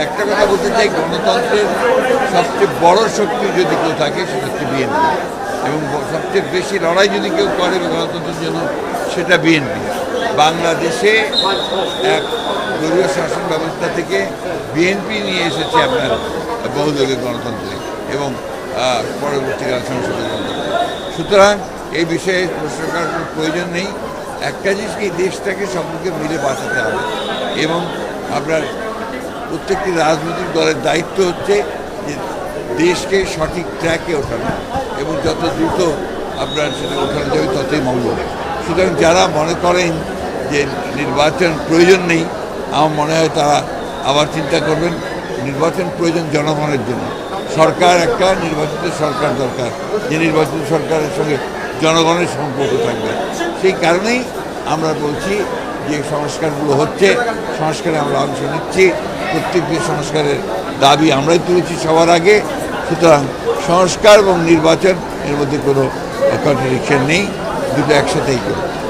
একটা কথা বলতে চাই, গণতন্ত্রের সবচেয়ে বড় শক্তি যদি কেউ থাকে, সেটা হচ্ছে বিএনপি। এবং সবচেয়ে বেশি লড়াই যদি কেউ করে গণতন্ত্রের জন্য, সেটা বিএনপি। বাংলাদেশে এক দলীয় শাসন ব্যবস্থা থেকে বিএনপি নিয়ে এসেছে আপনার বহুদলীয় গণতন্ত্রে এবং পরবর্তীকালে সংসদীয় গণতন্ত্র। সুতরাং এই বিষয়ে প্রশ্ন করার কোনো প্রয়োজন নেই। একটা জিনিস এই দেশটাকে সম্পর্কে মিলে বাঁচাতে হবে। এবং আপনার প্রত্যেকটি রাজনৈতিক দলের দায়িত্ব হচ্ছে যে দেশকে সঠিক ট্র্যাকে ওঠানো এবং যত দ্রুত আপনার সেটা ওঠানো যাবে ততই মঙ্গল সুতরাং যারা মনে করেন যে নির্বাচন প্রয়োজন নেই, আমার মনে হয় তারা আবার চিন্তা করবেন, নির্বাচন প্রয়োজন জনগণের জন্য। সরকার একটা, নির্বাচিত সরকার দরকার। যে নির্বাচিত সরকারের সঙ্গে জনগণের সম্পর্ক থাকবে। সেই কারণেই আমরা বলছি যে সংস্কারগুলো হচ্ছে, সংস্কারে আমরা অংশ নিচ্ছি। প্রত্যেকটি সংস্কারের দাবি আমরাই তুলেছি সবার আগে। সুতরাং সংস্কার এবং নির্বাচন, এর মধ্যে কোনো কন্ট্রাডিকশন নেই। দুটো একসাথেই করবে।